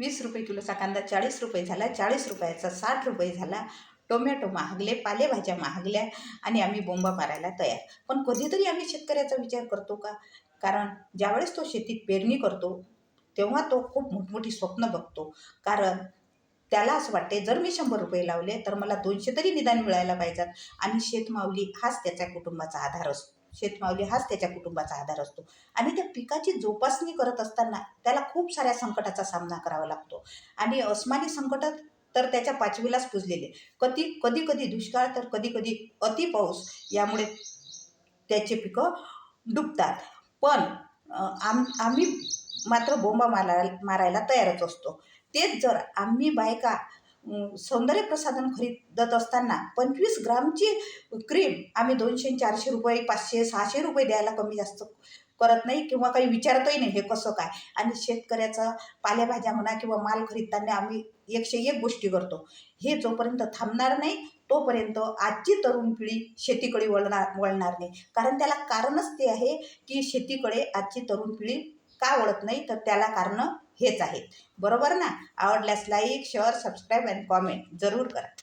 वीस रुपये किलोचा कांदा चाळीस रुपये झाला चाळीस रुपयाचा साठ रुपये झाला. टोमॅटो महागले पालेभाज्या महागल्या आणि आम्ही बोंबा मारायला तयार. पण कधीतरी आम्ही शेतकऱ्याचा विचार करतो का? कारण ज्यावेळेस तो शेतीत पेरणी करतो तेव्हा तो खूप मोठमोठी स्वप्न बघतो. कारण त्याला असं वाटते जर मी शंभर रुपये लावले तर मला दोनशे तरी निदान मिळायला पाहिजेत. आणि शेतमावली हाच त्याच्या कुटुंबाचा आधार असतो. शेतमावली हाच त्याच्या कुटुंबाचा आधार असतो. आणि त्या पिकाची जोपासणी करत असताना त्याला खूप साऱ्या संकटाचा सामना करावा लागतो. आणि अस्मानी संकटात तर त्याच्या पाचवीलाच पुजलेले. कधी कधी कधी दुष्काळ तर कधी कधी अति पाऊस यामुळे त्याचे पिकं डुबतात. पण आम आम्ही मात्र बोंबा मारा मारायला तयारच असतो. तेच जर आम्ही बायका सौंदर्य प्रसाधन खरीदत असताना पंचवीस ग्रामची क्रीम आम्ही दोनशे चारशे रुपये पाचशे सहाशे रुपये द्यायला कमी जास्त करत नाही किंवा काही विचारतही नाही हे कसं काय. आणि शेतकऱ्याचं पालेभाज्या म्हणा किंवा माल खरीदताना आम्ही एकशे एक गोष्टी करतो. हे जोपर्यंत थांबणार नाही तोपर्यंत आजची तरुण पिढी शेतीकडे वळणार वळणार नाही. कारण त्याला कारणच ते आहे की शेतीकडे आजची तरुण पिढी का आवडत नाही तर त्याला कारणं हेच आहेत. बरोबर ना? आवडल्यास like share subscribe and comment जरूर करा.